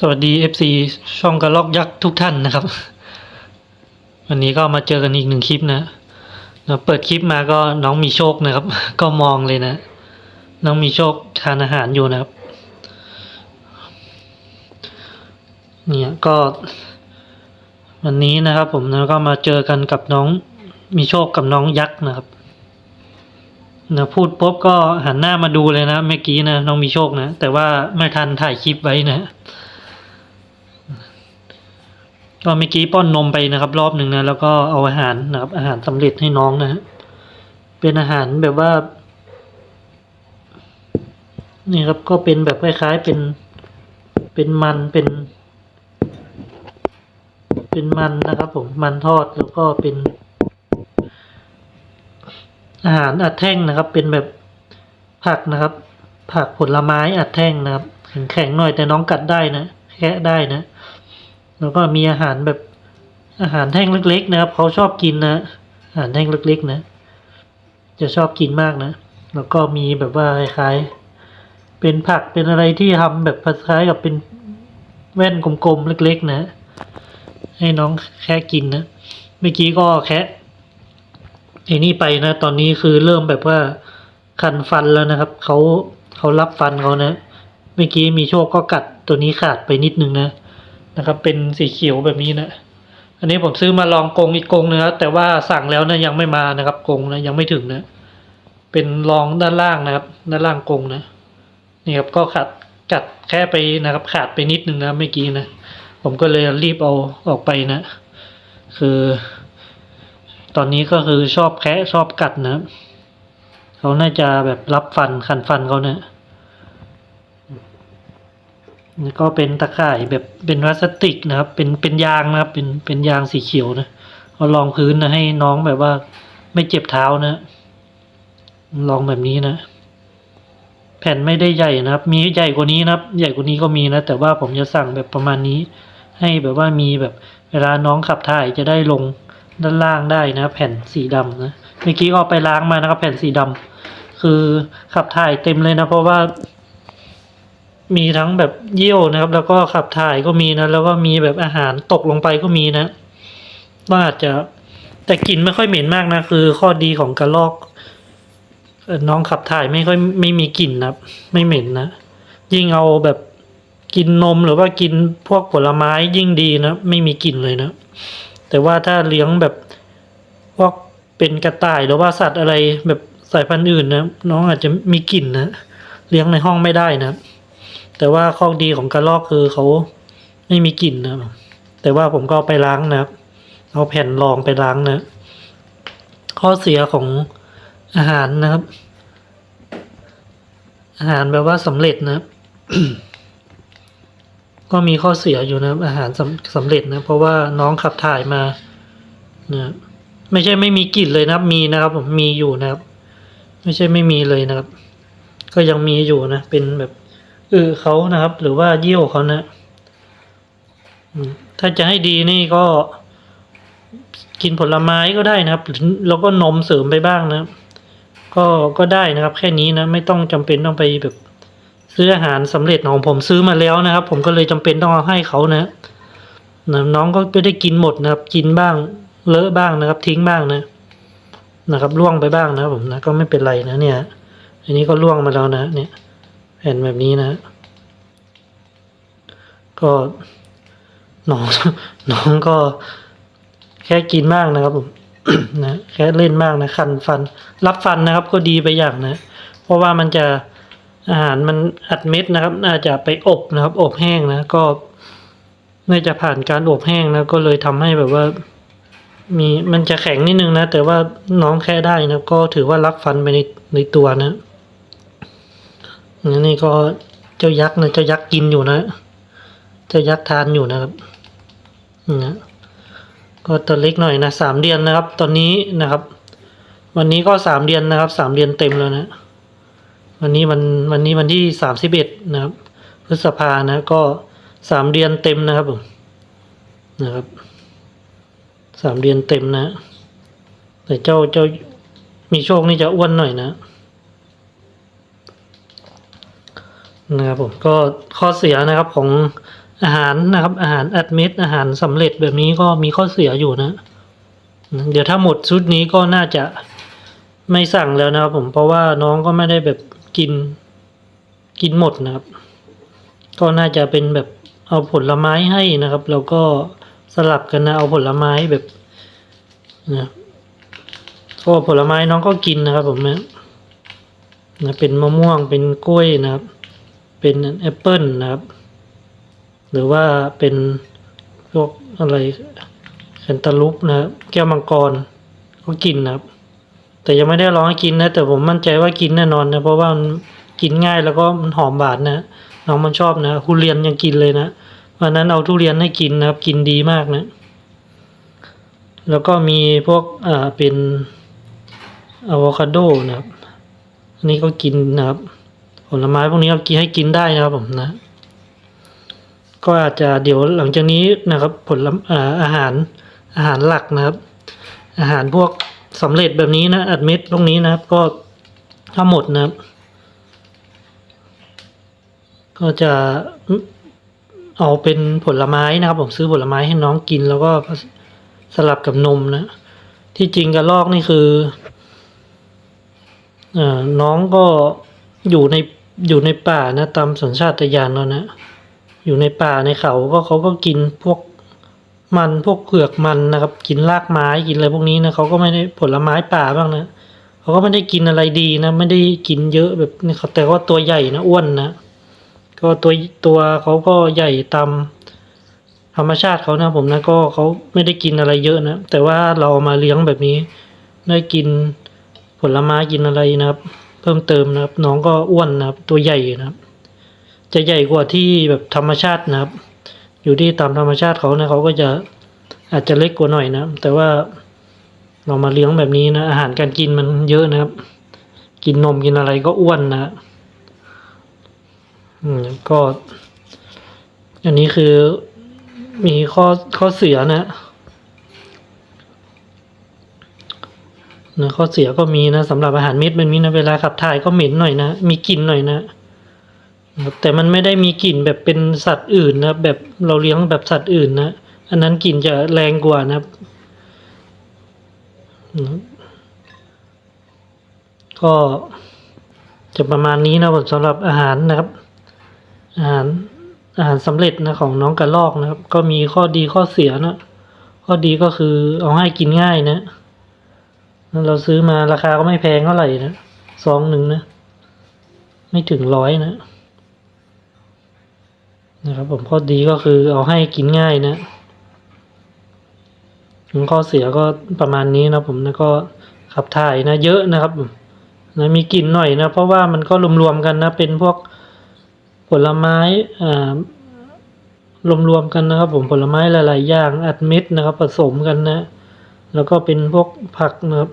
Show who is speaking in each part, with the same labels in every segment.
Speaker 1: สวัสดี FC ช่องกระลอกยักษ์ทุกท่านนะครับ วันนี้ก็มาเจอกันอีกหนึ่งคลิปนะนะเปิดคลิปมาก็น้องมีโชคนะครับ ก็มองเลยนะ น้องมีโชคทานอาหารอยู่นะครับ เนี่ยก็ วันนี้นะครับ ผมนะก็มาเจอกันกับน้องมีโชคกับน้องยักษ์นะครับนะพูดปุ๊บก็หันหน้ามาดูเลยนะเมื่อกี้นะน้องมีโชคนะ แต่ว่าไม่ทันถ่ายคลิปไว้นะ ก็เมื่อกี้ป้อนนมไปนะครับ รอบหนึ่งนะแล้วก็เอาอาหารนะครับ อาหารสำเร็จให้น้องนะฮะเป็นอาหารแบบว่า นี่ครับก็เป็นแบบคล้ายๆเป็นเป็นมันเป็น เป็นมันนะครับผมมันทอดแล้วก็เป็น อาหารอัดแท่งนะครับ เป็นแบบผักนะครับ ผักผลไม้อัดแท่งนะครับแข็งๆหน่อยแต่น้องกัดได้นะแคะได้นะ แล้วก็มีอาหารแบบอาหารแท่งเล็ก ๆ นะครับเขาชอบกินนะอาหารแท่งเล็ก ๆ นะ จะชอบกินมากนะ แล้วก็มีแบบว่าคล้ายๆเป็นผักเป็นอะไรที่ทำแบบคล้ายกับเป็นแว่นกลมๆเล็ก ๆ นะ ให้น้องแค่กินนะเมื่อกี้ก็แค่ไอ้นี่ไปนะ ตอนนี้คือเริ่มแบบว่าคันฟันแล้วนะครับเขาเขารับฟันเขานะ เมื่อกี้มีโชคก็กัดตัวนี้ขาดไปนิดนึงนะ นะครับ เป็นสีเขียวแบบนี้นะอันนี้ผมซื้อมาลองกรงอีกกรงนึงนะแต่ว่าสั่งแล้วนะยังไม่มานะครับกรงนะยังไม่ถึงนะ เป็นรองด้านล่างนะครับ ด้านล่างกรงนะนี่ครับก็ขาดกัดแค่ไปนะครับ ขาดไปนิดนึงนะเมื่อกี้นะผมก็เลยรีบเอาออกไปนะ คือ ตอนนี้ก็คือชอบแคะชอบกัดนะเขาน่าจะแบบรับฟันคันฟันเขาเนะ นี่ก็เป็นตะข่ายแบบเป็นพลาสติกนะครับ เป็นเป็นยางนะครับ เป็นเป็นยางสีเขียวนะเอารองพื้นนะให้น้องแบบว่า ไม่เจ็บเท้านะลองแบบนี้นะ แผ่นไม่ได้ใหญ่นะครับ มีใหญ่กว่านี้นะครับ ใหญ่กว่านี้ก็มีนะ แต่ว่าผมจะสั่งแบบประมาณนี้ ให้แบบว่ามีแบบเวลาน้องขับถ่ายจะได้ลงด้านล่างได้นะ แผ่นสีดำนะเมื่อกี้ก็เอาไปล้างมานะครับ แผ่นสีดำคือขับถ่ายเต็มเลยนะ เพราะว่า มีทั้งแบบเยี่ยวนะครับ แล้วก็ขับถ่ายก็มีนะ แล้วก็มีแบบอาหารตกลงไปก็มีนะว่าอาจจะแต่กลิ่นไม่ค่อยเหม็นมากนะ คือข้อดีของกระลอกน้องขับถ่ายไม่ค่อยไม่มีกลิ่นนะไม่เหม็นนะยิ่งเอาแบบกินนมหรือว่ากินพวกผลไม้ยิ่งดีนะไม่มีกลิ่นเลยนะแต่ว่าถ้าเลี้ยงแบบพวกเป็นกระต่ายหรือว่าสัตว์อะไรแบบสายพันธุ์อื่นนะน้องอาจจะมีกลิ่นนะเลี้ยงในห้องไม่ได้นะครับ แต่ว่าข้อดีของกระรอกคือเขาไม่มีกลิ่นนะแต่ว่าผมก็ไปล้างนะครับ เอาแผ่นรองไปล้างนะ ข้อเสียของอาหารนะครับ อาหารแบบว่าสำเร็จนะครับ ก็มีข้อเสียอยู่นะอาหารสำสำเร็จนะ เพราะว่าน้องขับถ่ายมานะไม่ใช่ไม่มีกลิ่นเลยนะครับ มีนะครับ ผมมีอยู่นะครับ ไม่ใช่ไม่มีเลยนะครับ ก็ยังมีอยู่นะ เป็นแบบ ออเขานะครับ หรือว่าเยี่ยวเขานะถ้าจะให้ดีนี่ก็ กินผลไม้ก็ได้นะครับแล้วก็นมเสริมไปบ้างนะก็ก็ได้นะครับ แค่นี้นะ ไม่ต้องจำเป็นต้องไปแบบ ซื้ออาหารสำเร็จของผมซื้อมาแล้วนะครับ ผมก็เลยจำเป็นต้องเอาให้เขานะนะน้องก็ไม่ได้กินหมดนะครับ กินบ้าง เลอะบ้างนะครับ ทิ้งบ้างนะนะครับล่วงไปบ้างนะครับผมนะก็ไม่เป็นไรนะเนี่ย อันนี้ก็ล่วงมาแล้วนะเนี่ย แผ่นแบบนี้นะ ก็น้องน้องก็แค่กินมากนะครับผมนะแค่เล่นมากนะคันฟัน รับฟันนะครับ ก็ดีไปอย่างนะ เพราะว่ามันจะอาหารมันอัดเม็ดนะครับน่าจจะไปอบนะครับ อบแห้งนะก็น่าจะผ่านการอบแห้งนะก็เลยทำให้แบบว่า มีมันจะแข็งนิดนึงนะ แต่ว่าน้องแค่ได้นะก็ถือว่ารับฟันไปในในตัวนะ นี่ก็เจ้ายักษ์นะเจ้ายักษ์กินอยู่นะ เจ้ายักษ์ทานอยู่นะครับนะก็ตัวเล็กหน่อยนะสามเดือนนะครับ ตอนนี้นะครับ วันนี้ก็สามเดือนนะครับสามเดือนเต็มแล้วนะ วันนี้วันวันนี้วันที่สามสิบเอ็ดนะครับ พฤษภานะก็สามเดือนเต็มนะครับผมนะครับสามเดือนเต็มนะ แต่เจ้าเจ้ามีโชคนี่จะอ้วนหน่อยนะ นะครับผมก็ข้อเสียนะครับของอาหารนะครับ อาหารแอดม็ดอาหารสำเร็จแบบนี้ก็มีข้อเสียอยู่นะ เดี๋ยวถ้าหมดชุดนี้ก็น่าจะไม่สั่งแล้วนะครับผมเพราะว่าน้องก็ไม่ได้แบบกินกินหมดนะครับ ก็น่าจะเป็นแบบเอาผลไม้ให้นะครับ แล้วก็สลับกันนะเอาผลไม้แบบนะก็ผลไม้น้องก็กินนะครับผมนะนะเป็นมะม่วงเป็นกล้วยนะครับ เป็นแอปเปิลนะครับ หรือว่าเป็นพวกอะไรแคนตาลูปนะครับแก้วมังกรก็กินนะครับ แต่ยังไม่ได้ลองให้กินนะ แต่ผมมั่นใจว่ากินแน่นอนนะเพราะว่ามันกินง่ายแล้วก็มันหอมหวานนะน้องมันชอบนะทุเรียนยังกินเลยนะวันนั้นเอาทุเรียนให้กินนะครับ กินดีมากนะ แล้วก็มีพวกอ่าเป็นอะโวคาโดนะครับอันนี้ก็กินนะครับ ผลไม้พวกนี้ก็กินให้กินได้นะครับผมนะ ก็อาจจะเดี๋ยวหลังจากนี้นะครับ ผลอาอาหารอาหารหลักนะครับ อาหารพวกสำเร็จแบบนี้นะอัดเม็ดพวกนี้นะครับ ก็ถ้าหมดนะครับ ก็จะเอาเป็นผลไม้นะครับ ผมซื้อผลไม้ให้น้องกิน แล้วก็สลับกับนมนะ ที่จริงกระลอกนี่คือเออน้องก็อยู่ใน อยู่ในป่านะตามสัญชาตญาณแล้วนะ อยู่ในป่าในเขาก็เขาก็กินพวกมันพวกเผือกมันนะครับ กินรากไม้กินอะไรพวกนี้นะเขาก็ไม่ได้ผลไม้ป่าบ้างนะเขาก็ไม่ได้กินอะไรดีนะ ไม่ได้กินเยอะแบบนี้เขาแต่ว่าตัวใหญ่นะอ้วนนะก็ตัวตัวเขาก็ใหญ่ตามธรรมชาติเขานะผมนะก็เขาไม่ได้กินอะไรเยอะนะแต่ว่าเราเอามาเลี้ยงแบบนี้ได้กินผลไม้กินอะไรนะครับ เพิ่มเติมนะครับ น้องก็อ้วนนะครับ ตัวใหญ่นะครับ จะใหญ่กว่าที่แบบธรรมชาตินะครับ อยู่ที่ตามธรรมชาติเขานะเขาก็จะอาจจะเล็กกว่าหน่อยนะ แต่ว่าเรามาเลี้ยงแบบนี้นะ อาหารการกินมันเยอะนะครับ กินนมกินอะไรก็อ้วนนะอืมก็ อันนี้คือมีข้อข้อเสียนะ นะข้อเสียก็มีนะสำหรับอาหารเม็ดมันมีนะเวลาขับถ่ายก็เหม็นหน่อยนะ มีกลิ่นหน่อยนะแต่มันไม่ได้มีกลิ่นแบบเป็นสัตว์อื่นนะแบบเราเลี้ยงแบบสัตว์อื่นนะอันนั้นกลิ่นจะแรงกว่านะก็จะประมาณนี้นะผมสำหรับอาหารนะครับ อาหารอาหารสำเร็จนะของน้องกระลอกนะครับ ก็มีข้อดีข้อเสียนะข้อดีก็คือเอาให้กินง่ายนะ แล้วเราซื้อมาราคาก็ไม่แพงเท่าไหร่นะซองหนึ่งนะ ไม่ถึงร้อยนะนะครับผมข้อดีก็คือเอาให้กินง่ายนะข้อเสียก็ประมาณนี้นะผมนะก็ขับถ่ายนะ เยอะนะครับนะมีกลิ่นหน่อยนะ เพราะว่ามันก็รวมๆกันนะ เป็นพวกผลไม้อ่ารวมๆกันนะครับ ผมผลไม้หลายๆอย่างอัดเม็ดนะครับ ผสมกันนะ แล้วก็เป็นพวกผักนะครับ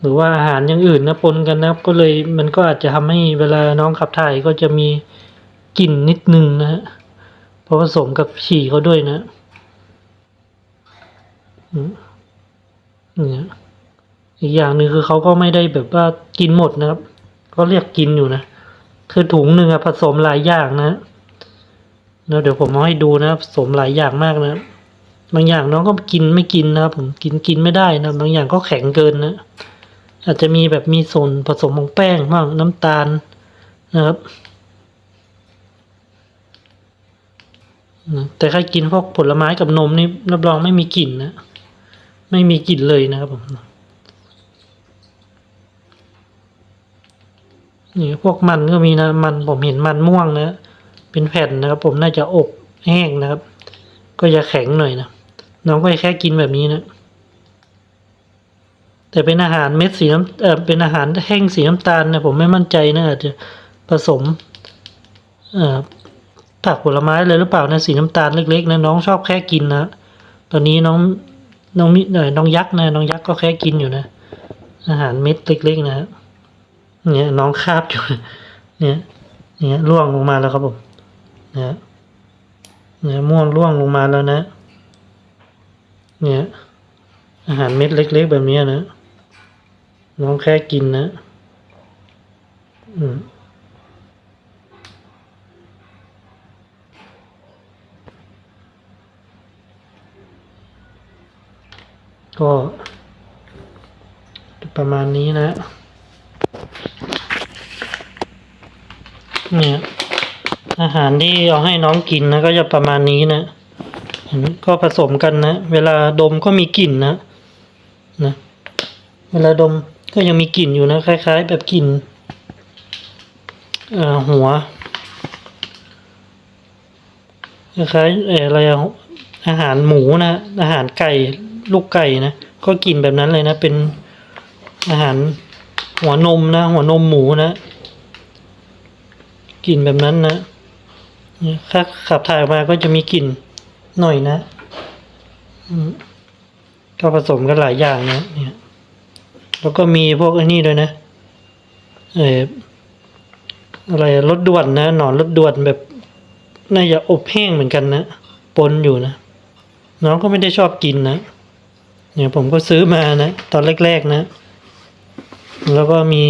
Speaker 1: หรือว่าอาหารอย่างอื่นนะปนกันนะครับ ก็เลยมันก็อาจจะทำให้เวลาน้องขับถ่ายก็จะมีกลิ่นนิดนึงนะฮะเพราะผสมกับฉี่เขาด้วยนะเนี่ยอีกอย่างหนึ่งคือเขาก็ไม่ได้แบบว่ากินหมดนะครับ ก็เรียกกินอยู่นะคือถุงหนึ่งอะผสมหลายอย่างนะแล้วเดี๋ยวผมเอาให้ดูนะผสมหลายอย่างมากนะ บางอย่างน้องก็กินไม่กินนะครับ ผมกินกินไม่ได้นะบางอย่างก็แข็งเกินนะ อาจจะมีแบบมีส่วนผสมของแป้งบ้างน้ำตาลนะครับแต่ใครกินพวกผลไม้กับนมนี่รับรองไม่มีกลิ่นนะไม่มีกลิ่นเลยนะครับผมนี่พวกมันก็มีนะมันผมเห็นมันม่วงนะ เป็นแผ่นนะครับ ผมน่าจะอบแห้งนะครับ ก็จะแข็งหน่อยนะ น้องก็แค่กินแบบนี้นะ แต่เป็นอาหารเม็ดสีน้ำเออเป็นอาหารแห้งสีน้ำตาลนะผมไม่มั่นใจนะอาจจะผสมเอ่อผักผลไม้เลยหรือเปล่านะสีน้ำตาลเล็กๆนะน้องชอบแค่กินนะตอนนี้น้องน้องมิเออน้องยักษ์นะน้องยักษ์ก็แค่กินอยู่นะ อาหารเม็ดเล็กๆนะเนี่ยน้องคาบอยู่เนี่ยเนี่ยล่วงลงมาแล้วครับผมนะเนี่ยม่วงล่วงลงมาแล้วนะ เนี่ยอาหารเม็ดเล็ก ๆ แบบนี้นะ น้องแค่กินนะก็ประมาณนี้นะ เนี่ย อาหารที่เอาให้น้องกินนะ ก็จะประมาณนี้นะ ก็ผสมกันนะ เวลาดมก็มีกลิ่นนะนะ เวลาดมก็ยังมีกลิ่นอยู่นะ คล้าย ๆ แบบกลิ่นหัว คล้ายๆอะไรอาหารหมูนะ อาหารไก่ลูกไก่นะ ก็กลิ่นแบบนั้นเลยนะ เป็นอาหารหัวนมนะ หัวนมหมูนะกลิ่นแบบนั้นนะถ้าขับถ่ายออกมาก็จะมีกลิ่น หน่อยนะก็ผสมกันหลายอย่างนะเนี่ย แล้วก็มีพวกไอ้นี่ด้วยนะ เอออะไรรถด่วนนะ หนอนรถด่วนแบบน่าจะอบแห้งเหมือนกันนะปนอยู่นะ น้องก็ไม่ได้ชอบกินนะ เนี่ยผมก็ซื้อมานะ ตอนแรกๆนะ แล้วก็มี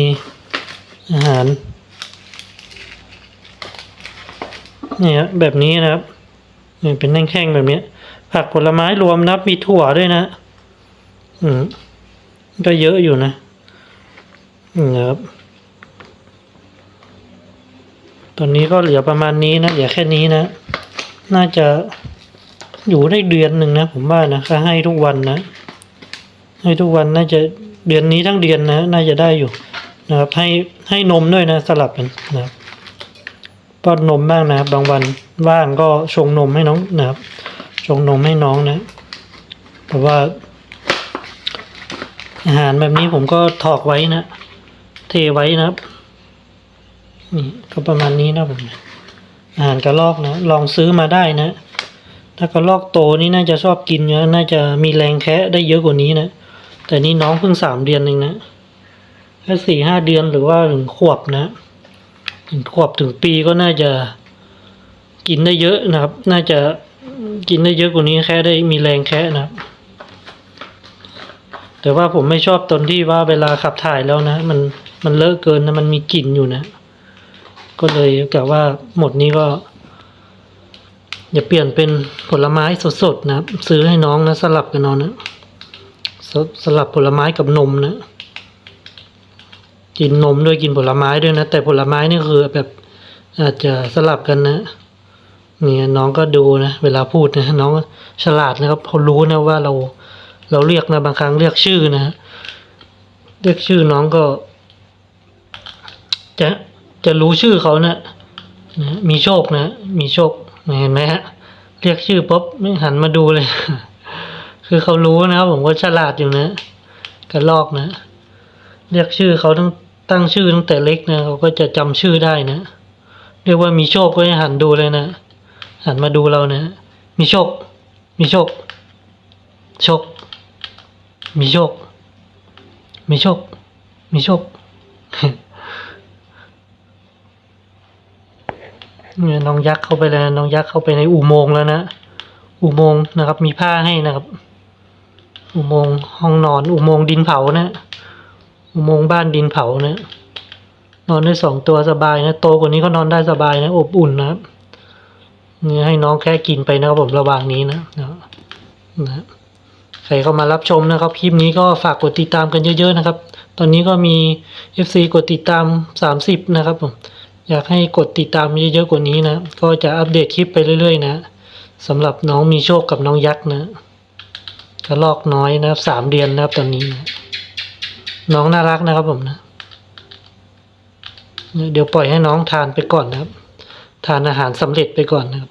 Speaker 1: อาหาร เนี่ยแบบนี้นะครับ นี่เป็นแท่งๆแบบนี้ผักผลไม้รวมนับมีถั่วด้วยนะ อืมก็เยอะอยู่นะอืมนะครับ ตอนนี้ก็เหลือประมาณนี้นะเหลือแค่นี้นะ น่าจะอยู่ได้เดือนหนึ่งนะ ผมว่านะถ้าให้ทุกวันนะ ให้ทุกวันน่าจะเดือนนี้ทั้งเดือนนะ น่าจะได้อยู่นะครับ ให้ให้นมด้วยนะ สลับกันนะครับป้อนนมบ้างนะครับบางวัน ว่างก็ชงนมให้น้องนะครับ ชงนมให้น้องนะ เพราะว่า อาหารแบบนี้ผมก็ถอกไว้นะ เทไว้นะครับ นี่ก็ประมาณนี้นะผมอาหารกระรอกนะ ลองซื้อมาได้นะ ถ้ากระรอกโตนี่น่าจะชอบกินเยอะน่าจะมีแรงแคะได้เยอะกว่านี้นะ แต่นี่น้องเพิ่งสามเดือนเองนะแค่สี่ห้าเดือนหรือว่าถึงขวบนะ ถึงขวบถึงปีก็น่าจะ กินได้เยอะนะครับ น่าจะกินได้เยอะกว่านี้แค่ได้มีแรงแค่นะครับ แต่ว่าผมไม่ชอบตอนที่ว่าเวลาขับถ่ายแล้วนะ มันมันเลอะเกินนะมันมีกลิ่นอยู่นะ ก็เลยกะว่าหมดนี้ก็อย่าเปลี่ยนเป็นผลไม้สดๆนะครับ ซื้อให้น้องนะ สลับกันเอานะสสลับผลไม้กับนมนะกินนมด้วยกินผลไม้ด้วยนะ แต่ผลไม้นี่คือแบบอาจจะสลับกันนะ เนี่ยน้องก็ดูนะเวลาพูดนะน้องฉลาดนะครับเขารู้นะว่าเราเราเรียกนะบางครั้งเรียกชื่อนะเรียกชื่อน้องก็ จะจะรู้ชื่อเขานะนะมีโชคนะมีโชคเห็นไหมฮะเรียกชื่อปุ๊บไม่หันมาดูเลย คือเขารู้นะครับผมก็ฉลาดอยู่นะกระลอกนะ เรียกชื่อเขาตั้งตั้งชื่อตั้งแต่เล็กนะเขาก็จะจำชื่อได้นะ เรียกว่ามีโชคก็ให้หันดูเลยนะ หันมาดูเรานะมีโชค มีโชค โชค มีโชค มีโชค มีโชคเนี่ยน้องยักษ์เข้าไปแล้วนะน้องยักษ์เข้าไปในอุโมงค์แล้วนะ อุโมงค์นะครับ มีผ้าให้นะครับ อุโมงค์ห้องนอน อุโมงค์ดินเผานะ อุโมงค์บ้านดินเผานะ นอนได้สองตัวสบายนะ โตกว่านี้ก็นอนได้สบายนะ อบอุ่นนะครับ นี่ให้น้องแค่กินไปนะครับผมระหว่างนี้นะนะใครเข้ามารับชมนะครับคลิปนี้ก็ฝากกดติดตามกันเยอะ ๆ นะครับ ตอนนี้ก็มี FC กดติดตาม 30 นะครับผมอยากให้กดติดตามเยอะๆกว่านี้นะ ก็จะอัปเดตคลิปไปเรื่อย ๆ นะสำหรับน้องมีโชคกับน้องยักษ์นะกระลอกน้อยนะครับสามเดือนนะครับตอนนี้นะน้องน่ารักนะครับผมนะ เดี๋ยวปล่อยให้น้องทานไปก่อนนะครับ ทานอาหารสำเร็จไปก่อนนะครับ